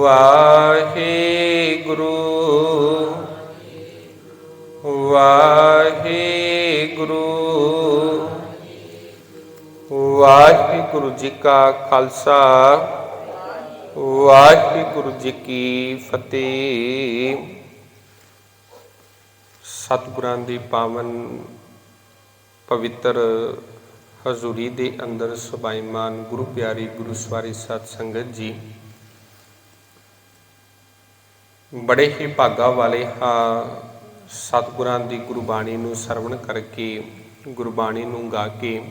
ਵਾਹਿਗੁਰੂ ਵਾਹਿਗੁਰੂ ਵਾਹਿਗੁਰੂ ਜੀ ਕਾ ਖਾਲਸਾ ਵਾਹਿਗੁਰੂ ਜੀ ਕੀ ਫਤਿਹ। ਸਤਿਗੁਰਾਂ ਦੀ ਪਾਵਨ ਪਵਿੱਤਰ ਹਜ਼ੂਰੀ ਦੇ ਅੰਦਰ ਸੁਭਾਈਮਾਨ ਗੁਰੂ ਪਿਆਰੀ ਗੁਰੂ ਸਵਾਰੀ ਸਤ ਸੰਗਤ ਜੀ। ਬੜੇ ਹੀ ਭਾਗਾ ਵਾਲੇ ਹਾਂ ਸਤਿਗੁਰਾਂ ਦੀ ਗੁਰਬਾਣੀ ਨੂੰ ਸਰਵਣ ਕਰਕੇ, ਗੁਰਬਾਣੀ ਨੂੰ ਗਾ ਕੇ,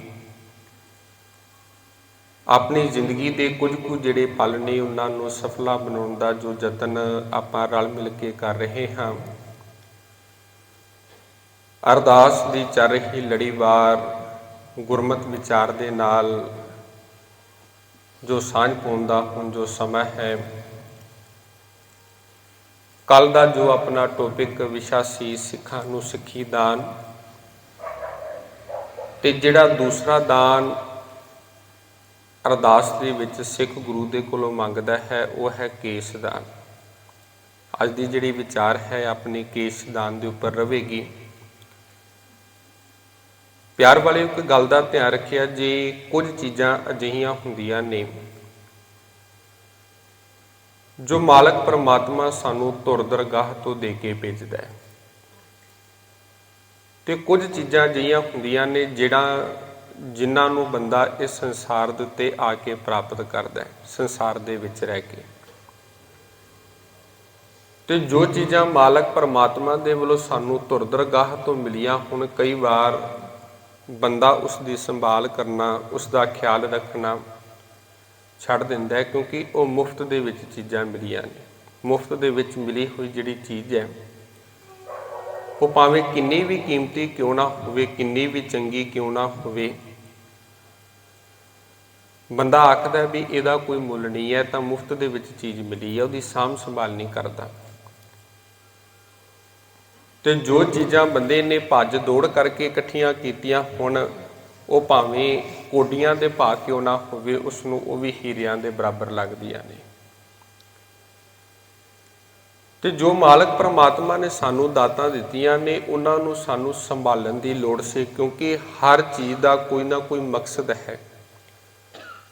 ਆਪਣੀ ਜ਼ਿੰਦਗੀ ਦੇ ਕੁਝ ਕੁ ਜਿਹੜੇ ਪਲ ਨੇ ਉਹਨਾਂ ਨੂੰ ਸਫਲਾ ਬਣਾਉਣ ਦਾ ਜੋ ਯਤਨ ਆਪਾਂ ਰਲ ਮਿਲ ਕੇ ਕਰ ਰਹੇ ਹਾਂ। ਅਰਦਾਸ ਦੀ ਚੱਲ ਰਹੀ ਲੜੀਵਾਰ ਗੁਰਮਤ ਵਿਚਾਰ ਦੇ ਨਾਲ ਜੋ ਸਾਂਝ ਪਾਉਣ ਦਾ ਹੁਣ ਜੋ ਸਮਾਂ ਹੈ, ਕੱਲ ਦਾ ਜੋ ਆਪਣਾ ਟੌਪਿਕ ਵਿਸ਼ਾ ਸੀ, ਸਿੱਖਾਂ ਨੂੰ ਸਿੱਖੀ ਦਾਨ ਤੇ ਜਿਹੜਾ ਦੂਸਰਾ ਦਾਨ ਅਰਦਾਸ ਦੇ ਵਿੱਚ ਸਿੱਖ ਗੁਰੂ ਦੇ ਕੋਲੋਂ ਮੰਗਦਾ ਹੈ, ਉਹ ਹੈ ਕੇਸ ਦਾਨ। ਅੱਜ ਦੀ ਜਿਹੜੀ ਵਿਚਾਰ ਹੈ, ਆਪਣੀ ਕੇਸ ਦਾਨ ਦੇ ਉੱਪਰ ਰਹੇਗੀ ਪਿਆਰ ਵਾਲੇ ਇੱਕ ਗੱਲ ਦਾ ਧਿਆਨ ਰੱਖਿਆ, ਜੇ ਕੁਝ ਚੀਜ਼ਾਂ ਅਜਿਹੀਆਂ ਹੁੰਦੀਆਂ ਨੇ ਜੋ ਮਾਲਕ ਪਰਮਾਤਮਾ ਸਾਨੂੰ ਧੁਰ ਦਰਗਾਹ ਤੋਂ ਦੇ ਕੇ ਭੇਜਦਾ ਹੈ, ਤੇ ਕੁਝ ਚੀਜ਼ਾਂ ਅਜਿਹੀਆਂ ਹੁੰਦੀਆਂ ਨੇ ਜਿਹੜਾ ਜਿਨ੍ਹਾਂ ਨੂੰ ਬੰਦਾ ਇਸ ਸੰਸਾਰ ਦੇ ਉੱਤੇ ਆ ਕੇ ਪ੍ਰਾਪਤ ਕਰਦਾ ਹੈ, ਸੰਸਾਰ ਦੇ ਵਿੱਚ ਰਹਿ ਕੇ। ਤੇ ਜੋ ਚੀਜ਼ਾਂ ਮਾਲਕ ਪਰਮਾਤਮਾ ਦੇ ਵੱਲੋਂ ਸਾਨੂੰ ਧੁਰ ਦਰਗਾਹ ਤੋਂ ਮਿਲੀਆਂ ਹੁਣ ਕਈ ਵਾਰ ਬੰਦਾ ਉਸ ਦੀ ਸੰਭਾਲ ਕਰਨਾ ਉਸ ਦਾ ਖਿਆਲ ਰੱਖਣਾ ਛੱਡ ਦਿੰਦਾ ਹੈ ਕਿਉਂਕਿ ਉਹ ਮੁਫਤ ਦੇ ਵਿੱਚ ਚੀਜ਼ਾਂ ਮਿਲੀਆਂ ਨੇ। ਮੁਫਤ ਦੇ ਵਿੱਚ ਮਿਲੀ ਹੋਈ ਜਿਹੜੀ ਚੀਜ਼ ਹੈ, ਉਹ ਭਾਵੇਂ ਕਿੰਨੀ ਵੀ ਕੀਮਤੀ ਕਿਉਂ ਨਾ ਹੋਵੇ, ਕਿੰਨੀ ਵੀ ਚੰਗੀ ਕਿਉਂ ਨਾ ਹੋਵੇ, ਬੰਦਾ ਆਖਦਾ ਵੀ ਇਹਦਾ ਕੋਈ ਮੁੱਲ ਨਹੀਂ ਹੈ, ਤਾਂ ਮੁਫਤ ਦੇ ਵਿੱਚ ਚੀਜ਼ ਮਿਲੀ ਹੈ, ਉਹਦੀ ਸਾਂਭ ਸੰਭਾਲ ਨਹੀਂ ਕਰਦਾ। ਤੇ ਜੋ ਚੀਜ਼ਾਂ ਬੰਦੇ ਨੇ ਭੱਜ ਦੌੜ ਕਰਕੇ ਇਕੱਠੀਆਂ ਕੀਤੀਆਂ ਹੁਣ, ਉਹ ਭਾਵੇਂ ਕੋਡੀਆਂ ਦੇ ਭਾਅ ਕਿਉਂ ਨਾ ਹੋਵੇ ਉਸ ਨੂੰ ਉਹ ਵੀ ਹੀਰਿਆਂ ਦੇ ਬਰਾਬਰ ਲੱਗਦੀਆਂ ਨੇ। ਤੇ ਜੋ ਮਾਲਕ ਪ੍ਰਮਾਤਮਾ ਨੇ ਸਾਨੂੰ ਦਾਤਾਂ ਦਿੱਤੀਆਂ ਨੇ, ਉਹਨਾਂ ਨੂੰ ਸਾਨੂੰ ਸੰਭਾਲਣ ਦੀ ਲੋੜ ਸੀ, ਕਿਉਂਕਿ ਹਰ ਚੀਜ਼ ਦਾ ਕੋਈ ਨਾ ਕੋਈ ਮਕਸਦ ਹੈ।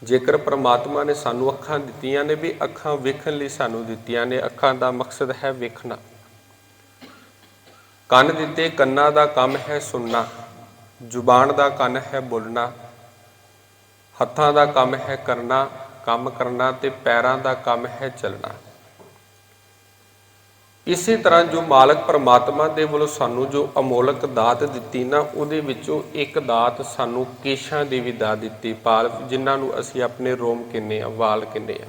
ਜੇਕਰ ਪ੍ਰਮਾਤਮਾ ਨੇ ਸਾਨੂੰ ਅੱਖਾਂ ਦਿੱਤੀਆਂ ਨੇ, ਵੀ ਅੱਖਾਂ ਵੇਖਣ ਲਈ ਸਾਨੂੰ ਦਿੱਤੀਆਂ ਨੇ, ਅੱਖਾਂ ਦਾ ਮਕਸਦ ਹੈ ਵੇਖਣਾ। ਕੰਨ ਦਿੱਤੇ, ਕੰਨਾਂ ਦਾ ਕੰਮ ਹੈ ਸੁਣਨਾ, ਜ਼ੁਬਾਨ ਦਾ ਕੰਨ ਹੈ ਬੋਲਣਾ, ਹੱਥਾਂ ਦਾ ਕੰਮ ਹੈ ਕਰਨਾ, ਕੰਮ ਕਰਨਾ ਤੇ ਪੈਰਾਂ ਦਾ ਕੰਮ ਹੈ ਚੱਲਣਾ। ਇਸੇ ਤਰ੍ਹਾਂ ਜੋ ਮਾਲਕ ਪਰਮਾਤਮਾ ਦੇ ਵੱਲੋਂ ਸਾਨੂੰ ਜੋ ਅਮੋਲਕ ਦਾਤ ਦਿੱਤੀ ਨਾ, ਉਹਦੇ ਵਿੱਚੋਂ ਇੱਕ ਦਾਤ ਸਾਨੂੰ ਕੇਸ਼ਾਂ ਦੀ ਵੀ ਦਾਤ ਦਿੱਤੀ, ਪਾਲ, ਜਿਨ੍ਹਾਂ ਨੂੰ ਅਸੀਂ ਆਪਣੇ ਰੋਮ ਕਿੰਨੇ ਆ ਵਾਲ ਕਿੰਨੇ ਆ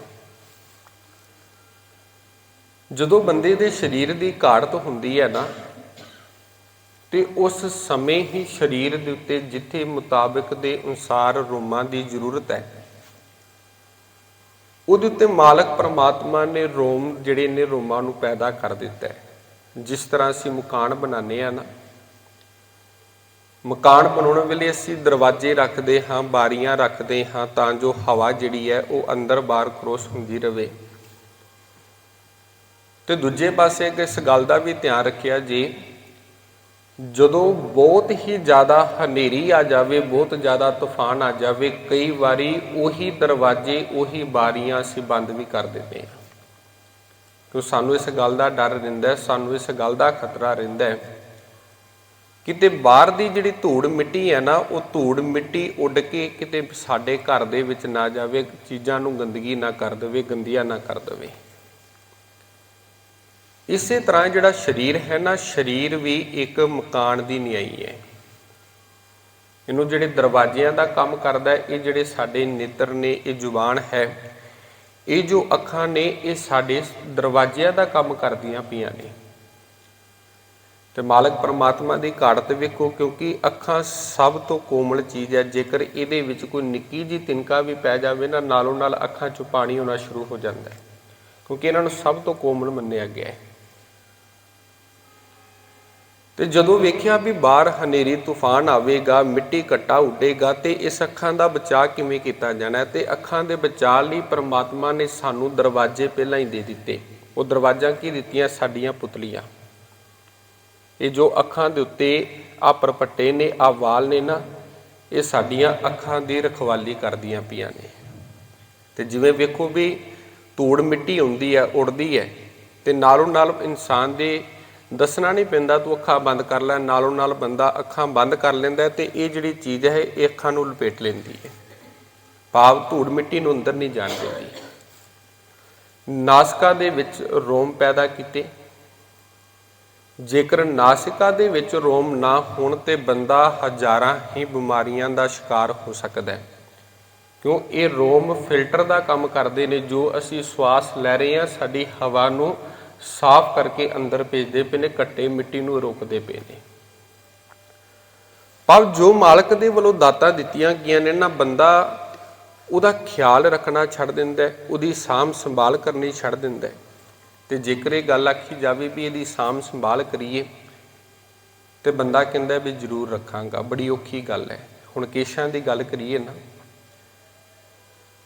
ਜਦੋਂ ਬੰਦੇ ਦੇ ਸਰੀਰ ਦੀ ਘਾੜਤ ਹੁੰਦੀ ਹੈ ਨਾ ਤੇ ਉਸ ਸਮੇਂ ਹੀ ਸਰੀਰ ਦੇ ਉੱਤੇ ਜਿੱਥੇ ਮੁਤਾਬਕ ਦੇ ਅਨੁਸਾਰ ਰੋਮਾਂ ਦੀ ਜ਼ਰੂਰਤ ਹੈ। ਉਹਦੇ ਉੱਤੇ ਮਾਲਕ ਪ੍ਰਮਾਤਮਾ ਨੇ ਰੋਮ, ਜਿਹੜੇ ਨੇ ਰੋਮਾਂ ਨੂੰ ਪੈਦਾ ਕਰ ਦਿੱਤਾ ਹੈ। ਜਿਸ ਤਰ੍ਹਾਂ ਅਸੀਂ ਮਕਾਨ ਬਣਾਉਂਦੇ ਆ ਨਾ, ਮਕਾਨ ਬਣਾਉਣ ਵੇਲੇ ਅਸੀਂ ਦਰਵਾਜ਼ੇ ਰੱਖਦੇ ਹਾਂ, ਬਾਰੀਆਂ ਰੱਖਦੇ ਹਾਂ ਤਾਂ ਜੋ ਹਵਾ ਜਿਹੜੀ ਹੈ ਉਹ ਅੰਦਰ ਬਾਹਰ ਕ੍ਰੋਸ ਹੁੰਦੀ ਰਹੇ ਤੇ ਦੂਜੇ ਪਾਸੇ ਇਸ ਗੱਲ ਦਾ ਵੀ ਧਿਆਨ ਰੱਖਿਆ ਜੀ ਜਦੋਂ ਬਹੁਤ ਹੀ ਜ਼ਿਆਦਾ ਹਨੇਰੀ ਆ ਜਾਵੇ, ਬਹੁਤ ਜ਼ਿਆਦਾ ਤੂਫਾਨ ਆ ਜਾਵੇ, ਕਈ ਵਾਰੀ ਉਹੀ ਦਰਵਾਜ਼ੇ, ਉਹੀ ਬਾਰੀਆਂ ਅਸੀਂ ਬੰਦ ਵੀ ਕਰ ਦਿੰਦੇ ਹਾਂ। ਕਿਉਂ ਸਾਨੂੰ ਇਸ ਗੱਲ ਦਾ ਡਰ ਰਹਿੰਦਾ, ਸਾਨੂੰ ਇਸ ਗੱਲ ਦਾ ਖਤਰਾ ਰਹਿੰਦਾ ਕਿਤੇ ਬਾਹਰ ਦੀ ਜਿਹੜੀ ਧੂੜ ਮਿੱਟੀ ਹੈ ਨਾ, ਉਹ ਧੂੜ ਮਿੱਟੀ ਉੱਡ ਕੇ ਕਿਤੇ ਸਾਡੇ ਘਰ ਦੇ ਵਿੱਚ ਨਾ ਜਾਵੇ, ਚੀਜ਼ਾਂ ਨੂੰ ਗੰਦਗੀ ਨਾ ਕਰ ਦੇਵੇ, ਗੰਦੀਆਂ ਨਾ ਕਰ ਦੇਵੇ। ਇਸੇ ਤਰ੍ਹਾਂ ਜਿਹੜਾ ਸਰੀਰ ਹੈ ਨਾ, ਸਰੀਰ ਵੀ ਇੱਕ ਮਕਾਨ ਦੀ ਨਿਆਈ ਹੈ। ਇਹਨੂੰ ਜਿਹੜੇ ਦਰਵਾਜ਼ਿਆਂ ਦਾ ਕੰਮ ਕਰਦਾ ਹੈ, ਇਹ ਜਿਹੜੇ ਸਾਡੇ ਨੇਤਰ ਨੇ, ਇਹ ਜ਼ੁਬਾਨ ਹੈ, ਇਹ ਜੋ ਅੱਖਾਂ ਨੇ, ਇਹ ਸਾਡੇ ਦਰਵਾਜ਼ਿਆਂ ਦਾ ਕੰਮ ਕਰਦੀਆਂ ਪਈਆਂ ਨੇ। ਤੇ ਮਾਲਕ ਪਰਮਾਤਮਾ ਦੀ ਘਾੜਤ ਵੇਖੋ, ਕਿਉਂਕਿ ਅੱਖਾਂ ਸਭ ਤੋਂ ਕੋਮਲ ਚੀਜ਼ ਹੈ। ਜੇਕਰ ਇਹਦੇ ਵਿੱਚ ਕੋਈ ਨਿੱਕੀ ਜੀ ਤਿਨਕਾ ਵੀ ਪੈ ਜਾਵੇ ਨਾ, ਨਾਲੋਂ ਨਾਲ ਅੱਖਾਂ 'ਚੋਂ ਪਾਣੀ ਆਉਣਾ ਸ਼ੁਰੂ ਹੋ ਜਾਂਦਾ ਹੈ, ਕਿਉਂਕਿ ਇਹਨਾਂ ਨੂੰ ਸਭ ਤੋਂ ਕੋਮਲ ਮੰਨਿਆ ਗਿਆ ਹੈ। ਤੇ ਜਦੋਂ ਵੇਖਿਆ ਵੀ ਬਾਹਰ ਹਨੇਰੀ, ਤੂਫਾਨ ਆਵੇਗਾ, ਮਿੱਟੀ ਘੱਟਾ ਉੱਡੇਗਾ ਤੇ ਇਸ ਅੱਖਾਂ ਦਾ ਬਚਾਅ ਕਿਵੇਂ ਕੀਤਾ ਜਾਣਾ ਹੈ? ਤੇ ਅੱਖਾਂ ਦੇ ਬਚਾਅ ਲਈ ਪ੍ਰਮਾਤਮਾ ਨੇ ਸਾਨੂੰ ਦਰਵਾਜ਼ੇ ਪਹਿਲਾਂ ਹੀ ਦੇ ਦਿੱਤੇ। ਉਹ ਦਰਵਾਜ਼ਾ ਕੀ ਦਿੱਤੀਆਂ? ਸਾਡੀਆਂ ਪੁਤਲੀਆਂ। ਇਹ ਜੋ ਅੱਖਾਂ ਦੇ ਉੱਤੇ ਆ ਪਰਪੱਟੇ ਨੇ, ਆ ਵਾਲ ਨੇ ਨਾ, ਇਹ ਸਾਡੀਆਂ ਅੱਖਾਂ ਦੀ ਰਖਵਾਲੀ ਕਰਦੀਆਂ ਪਈਆਂ ਨੇ। ਤੇ ਜਿਵੇਂ ਵੇਖੋ ਵੀ ਧੂੜ ਮਿੱਟੀ ਹੁੰਦੀ ਹੈ ਉੜਦੀ ਹੈ ਤੇ ਨਾਲੋਂ ਨਾਲ ਇਨਸਾਨ ਦੇ ਦੱਸਣਾ ਨਹੀਂ ਪੈਂਦਾ, ਤੂੰ ਅੱਖਾਂ ਬੰਦ ਕਰ ਲੈ, ਨਾਲੋਂ ਨਾਲ ਬੰਦਾ ਅੱਖਾਂ ਬੰਦ ਕਰ ਲੈਂਦਾ ਹੈ ਤੇ ਇਹ ਜਿਹੜੀ ਚੀਜ਼ ਹੈ, ਇਹ ਅੱਖਾਂ ਨੂੰ ਲਪੇਟ ਲੈਂਦੀ ਹੈ। ਭਾਵ ਧੂੜ ਮਿੱਟੀ ਨੂੰ ਅੰਦਰ ਨਹੀਂ ਜਾਣ ਦਿੰਦੀ। ਨਾਸਕਾ ਦੇ ਵਿੱਚ ਰੋਮ ਪੈਦਾ ਕੀਤੇ। ਜੇਕਰ ਨਾਸਿਕਾ ਦੇ ਵਿੱਚ ਰੋਮ ਨਾ ਹੋਣ ਤੇ ਬੰਦਾ ਹਜ਼ਾਰਾਂ ਹੀ ਬਿਮਾਰੀਆਂ ਦਾ ਸ਼ਿਕਾਰ ਹੋ ਸਕਦਾ ਹੈ। ਕਿਉਂ? ਇਹ ਰੋਮ ਫਿਲਟਰ ਦਾ ਕੰਮ ਕਰਦੇ ਨੇ, ਜੋ ਅਸੀਂ ਸਵਾਸ ਲੈ ਰਹੇ ਹਾਂ, ਸਾਡੀ ਹਵਾ ਨੂੰ ਸਾਫ਼ ਕਰਕੇ ਅੰਦਰ ਭੇਜਦੇ ਪਏ ਨੇ ਕੱਟੇ ਮਿੱਟੀ ਨੂੰ ਰੋਕਦੇ ਪਏ ਨੇ ਪਰ ਜੋ ਮਾਲਕ ਦੇ ਵੱਲੋਂ ਦਾਤਾਂ ਦਿੱਤੀਆਂ ਗਈਆਂ ਨੇ, ਨਾ ਬੰਦਾ ਉਹਦਾ ਖਿਆਲ ਰੱਖਣਾ ਛੱਡ ਦਿੰਦਾ ਉਹਦੀ ਸਾਂਭ ਸੰਭਾਲ ਕਰਨੀ ਛੱਡ ਦਿੰਦਾ ਹੈ। ਤੇ ਜੇਕਰ ਇਹ ਗੱਲ ਆਖੀ ਜਾਵੇ ਵੀ ਇਹਦੀ ਸਾਂਭ ਸੰਭਾਲ ਕਰੀਏ, ਤੇ ਬੰਦਾ ਕਹਿੰਦਾ ਵੀ ਜ਼ਰੂਰ ਰੱਖਾਂਗਾ, ਬੜੀ ਔਖੀ ਗੱਲ ਹੈ ਹੁਣ ਕੇਸ਼ਾਂ ਦੀ ਗੱਲ ਕਰੀਏ ਨਾ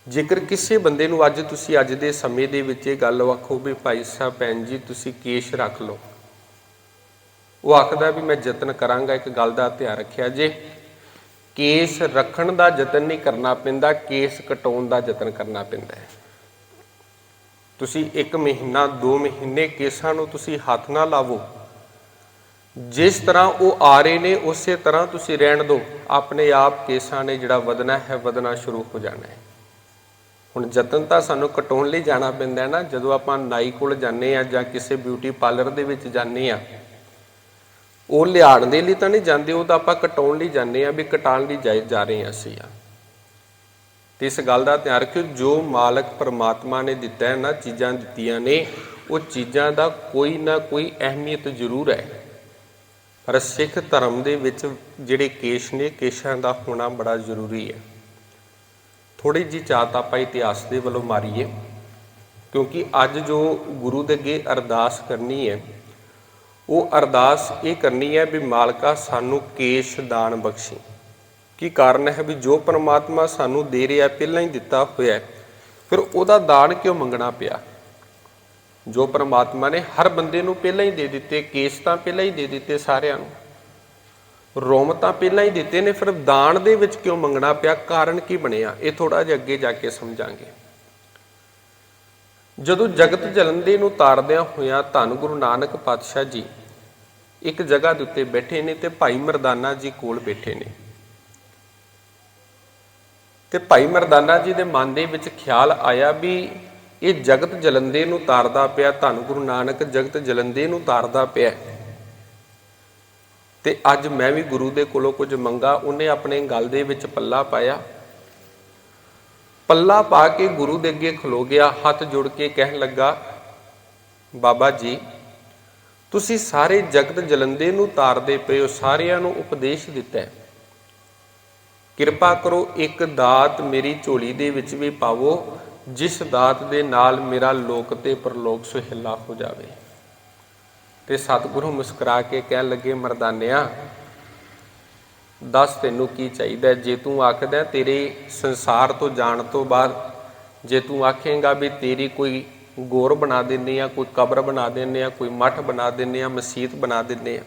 ਜੇਕਰ ਕਿਸੇ ਬੰਦੇ ਨੂੰ ਅੱਜ ਤੁਸੀਂ ਅੱਜ ਦੇ ਸਮੇਂ ਦੇ ਵਿੱਚ ਇਹ ਗੱਲ ਆਖੋ ਵੀ ਭਾਈ ਸਾਹਿਬ, ਭੈਣ ਜੀ, ਤੁਸੀਂ ਕੇਸ਼ ਰੱਖ ਲਓ। ਉਹ ਆਖਦਾ ਵੀ ਮੈਂ ਯਤਨ ਕਰਾਂਗਾ, ਇੱਕ ਗੱਲ ਦਾ ਧਿਆਨ ਰੱਖਿਆ ਜੇ। ਕੇਸ ਰੱਖਣ ਦਾ ਯਤਨ ਨਹੀਂ ਕਰਨਾ ਪੈਂਦਾ, ਕੇਸ ਕਟਾਉਣ ਦਾ ਯਤਨ ਕਰਨਾ ਪੈਂਦਾ ਹੈ। ਤੁਸੀਂ 1 ਮਹੀਨਾ 2 ਮਹੀਨੇ ਕੇਸਾਂ ਨੂੰ ਤੁਸੀਂ ਹੱਥ ਨਾ ਲਾਵੋ। ਜਿਸ ਤਰ੍ਹਾਂ ਉਹ ਆ ਰਹੇ ਨੇ, ਉਸੇ ਤਰ੍ਹਾਂ ਤੁਸੀਂ ਰਹਿਣ ਦਿਓ। ਆਪਣੇ ਆਪ ਕੇਸਾਂ ਨੇ ਜਿਹੜਾ ਵਧਣਾ ਹੈ, ਵਧਣਾ ਸ਼ੁਰੂ ਹੋ ਜਾਣਾ ਹੈ। ਹੁਣ ਯਤਨ ਤਾਂ ਸਾਨੂੰ ਕਟਾਉਣ ਲਈ ਜਾਣਾ ਪੈਂਦਾ ਨਾ, ਜਦੋਂ ਆਪਾਂ ਨਾਈ ਕੋਲ ਜਾਂਦੇ ਆ ਜਾਂ ਕਿਸੇ ਬਿਊਟੀ ਪਾਰਲਰ ਦੇ ਵਿੱਚ ਜਾਂਦੇ ਆ ਉਹ ਲਿਆੜਨ ਦੇ ਲਈ ਤਾਂ ਨਹੀਂ ਜਾਂਦੇ, ਉਹ ਤਾਂ ਆਪਾਂ ਕਟਾਉਣ ਲਈ ਜਾਂਦੇ ਆ ਵੀ ਕਟਾਉਣ ਲਈ ਜਾਈ ਜਾ ਰਹੇ ਹਾਂ ਅਸੀਂ ਆ। ਤੇ ਇਸ ਗੱਲ ਦਾ ਧਿਆਨ ਰੱਖਿਓ, ਜੋ ਮਾਲਕ ਪਰਮਾਤਮਾ ਨੇ ਦਿੱਤਾ ਹੈ ਨਾ, ਚੀਜ਼ਾਂ ਦਿੱਤੀਆਂ ਨੇ, ਉਹ ਚੀਜ਼ਾਂ ਦਾ ਕੋਈ ਨਾ ਕੋਈ ਅਹਿਮੀਅਤ ਜ਼ਰੂਰ ਹੈ। ਪਰ ਸਿੱਖ ਧਰਮ ਦੇ ਵਿੱਚ ਜਿਹੜੇ ਕੇਸ਼ ਨੇ, ਕੇਸ਼ਾਂ ਦਾ ਹੋਣਾ ਬੜਾ ਜ਼ਰੂਰੀ ਹੈ। ਥੋੜੀ ਜੀ ਚਾਤ ਆਪਾਂ ਇਤਿਹਾਸ ਦੇ ਵੱਲੋਂ ਮਾਰੀਏ, ਕਿਉਂਕਿ ਅੱਜ ਜੋ ਗੁਰੂ ਦੇ ਅੱਗੇ ਅਰਦਾਸ ਕਰਨੀ ਹੈ, ਉਹ ਅਰਦਾਸ ਇਹ ਕਰਨੀ ਹੈ ਵੀ ਮਾਲਕਾ ਸਾਨੂੰ ਕੇਸ਼ ਦਾਨ ਬਖਸ਼ੀ। ਕੀ ਕਾਰਨ ਹੈ ਵੀ ਜੋ ਪਰਮਾਤਮਾ ਸਾਨੂੰ ਦੇ ਰਿਹਾ, ਪਹਿਲਾਂ ਹੀ ਦਿੱਤਾ ਹੋਇਆ ਫਿਰ ਉਹਦਾ ਦਾਨ ਕਿਉਂ ਮੰਗਣਾ ਪਿਆ? ਜੋ ਪਰਮਾਤਮਾ ਨੇ ਹਰ ਬੰਦੇ ਨੂੰ ਪਹਿਲਾਂ ਹੀ ਦੇ ਦਿੱਤੇ, ਕੇਸ ਤਾਂ ਪਹਿਲਾਂ ਹੀ ਦੇ ਦਿੱਤੇ ਸਾਰਿਆਂ ਨੂੰ। ਰੋਮ ਤਾਂ ਪਹਿਲਾਂ ਹੀ ਦਿੱਤੇ ਨੇ, ਫਿਰ ਦਾਨ ਦੇ ਵਿੱਚ ਕਿਉਂ ਮੰਗਣਾ ਪਿਆ? ਕਾਰਨ ਕੀ ਬਣਿਆ? ਇਹ ਥੋੜਾ ਜਿਹਾ ਅੱਗੇ ਜਾ ਕੇ ਸਮਝਾਂਗੇ। ਜਦੋਂ ਜਗਤ ਜਲੰਦੇ ਨੂੰ ਤਾਰਦਿਆਂ ਹੋਇਆ ਧੰਨ ਗੁਰੂ ਨਾਨਕ ਪਾਤਸ਼ਾਹ ਜੀ ਇੱਕ ਜਗ੍ਹਾ ਦੇ ਉੱਤੇ ਬੈਠੇ ਨੇ ਤੇ ਭਾਈ ਮਰਦਾਨਾ ਜੀ ਕੋਲ ਬੈਠੇ ਨੇ। ਤੇ ਭਾਈ ਮਰਦਾਨਾ ਜੀ ਦੇ ਮਨ ਦੇ ਵਿੱਚ ਖਿਆਲ ਆਇਆ ਵੀ ਇਹ ਜਗਤ ਜਲੰਦੇ ਨੂੰ ਤਾਰਦਾ ਪਿਆ, ਧੰਨ ਗੁਰੂ ਨਾਨਕ ਜਗਤ ਜਲੰਦੇ ਨੂੰ ਤਾਰਦਾ ਪਿਆ। ਤੇ ਅੱਜ ਮੈਂ ਵੀ ਗੁਰੂ ਦੇ ਕੋਲੋਂ ਕੁਝ ਮੰਗਾ, ਉਹਨੇ ਆਪਣੇ ਗਲ ਦੇ ਵਿੱਚ ਪੱਲਾ ਪਾਇਆ। ਪੱਲਾ ਪਾ ਕੇ ਗੁਰੂ ਦੇ ਅੱਗੇ ਖਲੋ ਗਿਆ, ਹੱਥ ਜੋੜ ਕੇ ਕਹਿਣ ਲੱਗਾ, ਬਾਬਾ ਜੀ, ਤੁਸੀਂ ਸਾਰੇ ਜਗਤ ਜਲੰਦੇ ਨੂੰ ਤਾਰਦੇ ਪਏ ਹੋ, ਸਾਰਿਆਂ ਨੂੰ ਉਪਦੇਸ਼ ਦਿੱਤਾ ਹੈ। ਕਿਰਪਾ ਕਰੋ ਇੱਕ ਦਾਤ ਮੇਰੀ ਝੋਲੀ ਦੇ ਵਿੱਚ ਵੀ ਪਾਵੋ, ਜਿਸ ਦਾਤ ਦੇ ਨਾਲ ਮੇਰਾ ਲੋਕ ਤੇ ਪਰਲੋਕ ਸੁਹਿਲਾ ਹੋ ਜਾਵੇ। ਤੇ ਸਤਿਗੁਰੂ ਮੁਸਕਰਾ ਕੇ ਕਹਿਣ ਲੱਗੇ, ਮਰਦਾਨਿਆ, ਦੱਸ ਤੈਨੂੰ ਕੀ ਚਾਹੀਦਾ ਜੇ ਤੂੰ ਆਖਦਾ ਤੇਰੇ ਸੰਸਾਰ ਤੋਂ ਜਾਣ ਤੋਂ ਬਾਅਦ, ਜੇ ਤੂੰ ਆਖੇਂਗਾ ਵੀ ਤੇਰੀ ਕੋਈ ਗੋਰ ਬਣਾ ਦਿੰਨੇ ਆ ਕੋਈ ਕਬਰ ਬਣਾ ਦਿੰਨੇ ਆ ਕੋਈ ਮੱਠ ਬਣਾ ਦਿੰਨੇ ਆ ਮਸਜਿਦ ਬਣਾ ਦਿੰਨੇ ਆ